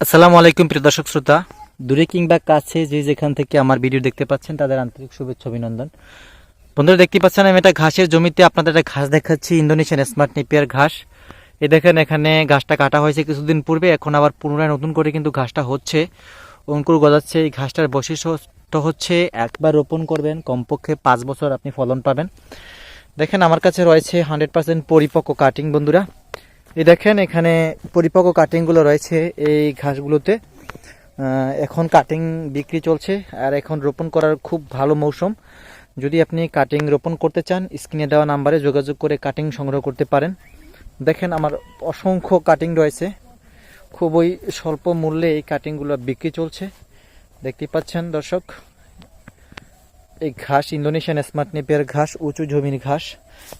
আসসালামু আলাইকুম প্রিয় দর্শক শ্রোতা। দূরে কিংবা কাছে যে যেখান থেকে আমার ভিডিও দেখতে পাচ্ছেন, তাদের আন্তরিক শুভেচ্ছা, অভিনন্দন। বন্ধুরা, দেখতে পাচ্ছেন আমি একটা ঘাসের জমিতে আপনাদের একটা ঘাস দেখাচ্ছি, ইন্দোনেশিয়ান স্মার্ট নেপিয়ার ঘাস। এ দেখেন, এখানে ঘাসটা কাটা হয়েছে কিছুদিন পূর্বে, এখন আবার পুনরায় নতুন করে কিন্তু ঘাসটা হচ্ছে। অঙ্কুর গজাচ্ছে, এই ঘাসটার বৈশিষ্ট্য হচ্ছে একবার রোপণ করবেন, কমপক্ষে পাঁচ বছর আপনি ফলন পাবেন। দেখেন, আমার কাছে রয়েছে হান্ড্রেড পার্সেন্ট পরিপক্ক কাটিং বন্ধুরা। এই দেখেন, এখানে পরিপক্ক কাটিংগুলো রয়েছে এই ঘাসগুলোতে। এখন কাটিং বিক্রি চলছে আর এখন রোপণ করার খুব ভালো মৌসুম। যদি আপনি কাটিং রোপণ করতে চান, স্ক্রিনে দেওয়া নাম্বারে যোগাযোগ করে কাটিং সংগ্রহ করতে পারেন। দেখেন, আমার অসংখ্য কাটিং রয়েছে। খুবই স্বল্প মূল্যে এই কাটিংগুলো বিক্রি চলছে। দেখতে পাচ্ছেন দর্শক এই ঘাস, ইন্দোনেশিয়ান স্মার্ট নেপিয়ার ঘাস, উঁচু জমির ঘাস।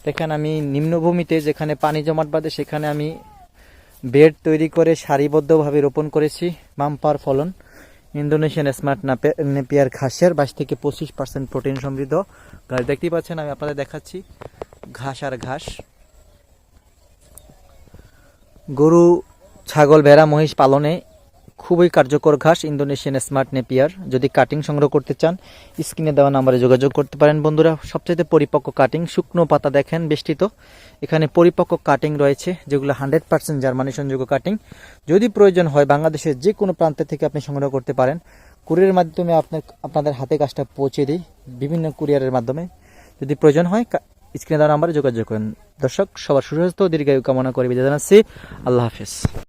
দেখেন আমি নিম্নভূমিতে যেখানে পানি জমাট বাঁধে, সেখানে আমি বেড তৈরি করে সারিবদ্ধভাবে রোপণ করেছি, বাম্পার ফলন। ইন্দোনেশিয়ান স্মার্ট নাপে- নেপিয়ার ঘাসের বাইশ থেকে পঁচিশ পার্সেন্ট প্রোটিন সমৃদ্ধ। ঘাস দেখতেই পাচ্ছেন, আমি আপনাদের দেখাচ্ছি ঘাস আর ঘাস। গরু, ছাগল, ভেড়া, মহিষ পালনে খুবই কার্যকর ঘাস, ইন্দোনেশিয়ান স্মার্ট নেপিয়ার। যদি কাটিং সংগ্রহ করতে চান স্ক্রিনে দেওয়া নাম্বারে যোগাযোগ করতে পারেন। বন্ধুরা সবচেয়ে পরিপক্ক কাটিং শুকনো পাতা দেখেন, বেষ্টিত। এখানে পরিপক্ক কাটিং রয়েছে, যেগুলো হান্ড্রেড পার্সেন্ট জার্মানেশনযোগ্য কাটিং যদি প্রয়োজন হয়, বাংলাদেশের যে কোনো প্রান্ত থেকে আপনি সংগ্রহ করতে পারেন। কুরিয়ারের মাধ্যমে আপনার, আপনাদের হাতে কাজটা পৌঁছে দিই, বিভিন্ন কুরিয়ারের মাধ্যমে। যদি প্রয়োজন হয় স্ক্রিনে দেওয়া নাম্বারে যোগাযোগ করেন। দর্শক, সবার সুস্বাস্থ্য, দীর্ঘায়ু কামনা করে বিদায় জানাচ্ছি। আল্লাহ হাফিজ।